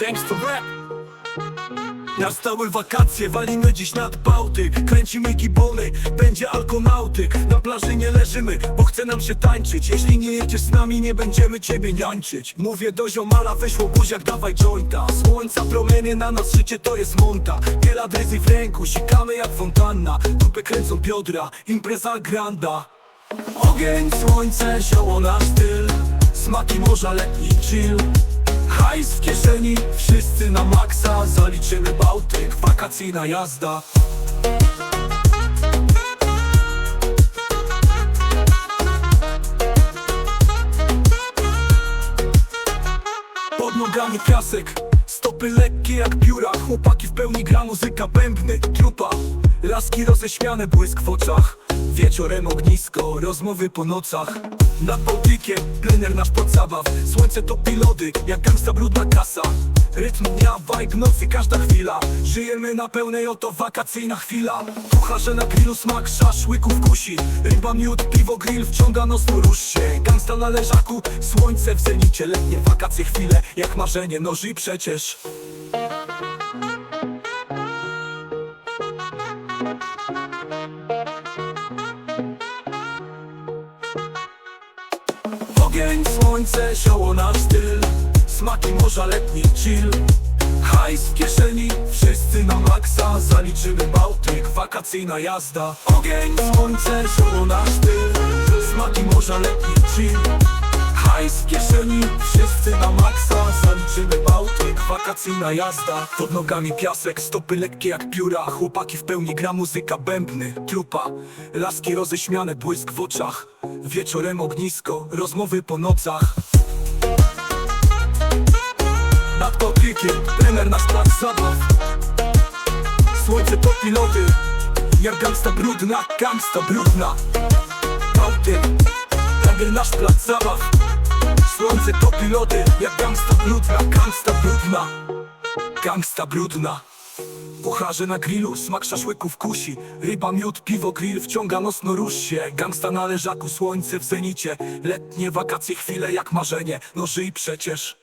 gangsta rap. Nastały wakacje, walimy dziś nad Bałtyk. Kręcimy gibony, będzie alkonautyk. Na plaży nie leżymy, bo chce nam się tańczyć. Jeśli nie jedziesz z nami, nie będziemy ciebie niańczyć. Mówię do ziomala, wyszło buziak, dawaj jointa. Słońca promienie na nas, życie to jest monta. Biela dryzy w ręku, sikamy jak fontanna. Dupy kręcą biodra, impreza granda. Ogień, słońce, zioło nasz styl Smaki morza, letni chill. Hajs w kieszeni, wszyscy na maksa Zaliczymy Bałtyk, wakacyjna jazda. Pod nogami piasek, stopy lekkie jak pióra Chłopaki w pełni gra muzyka, bębny, trupa Laski roześmiane, błysk w oczach. Wieczorem ognisko, rozmowy po nocach. Nad Bałtykiem, plener nasz pod zabaw. Słońce to pilody, jak gangsta brudna kasa. Rytm dnia, vibe nocy, każda chwila. Żyjemy na pełnej, oto wakacyjna chwila. Kucharze na grillu, smak szaszłyków kusi. Ryba, miód, piwo, grill, wciąga nos, no rusz się. Gangsta na leżaku, słońce w zenicie Letnie wakacje, chwile, jak marzenie, noży przecież Ogień, słońce, zioło nasz styl. Smaki morza, letni chill. Hajs w kieszeni, wszyscy na maksa. Zaliczymy Bałtyk, wakacyjna jazda. Ogień, słońce, zioło nasz styl. Smaki morza, letni chill Hajs kieszeni, wszyscy na maksa. Zaliczymy Bałtyk, wakacyjna jazda Pod nogami piasek, stopy lekkie jak pióra. Chłopaki w pełni gra muzyka, bębny, trupa Laski roześmiane, błysk w oczach. Wieczorem ognisko, rozmowy po nocach. Nad Bałtykiem, trener nasz plac zabaw. Słońce to piloty Jak gangsta brudna, gangsta brudna. Bałtyk, trener nasz plac zabaw Słońce to piloty Jak gangsta brudna, gangsta brudna. Gangsta brudna. Kucharze na grillu, smak szaszłyków kusi. Ryba, miód, piwo, grill, wciąga nos, no rusz się. Gangsta na leżaku, słońce w zenicie. Letnie wakacje, chwile jak marzenie. No żyj przecież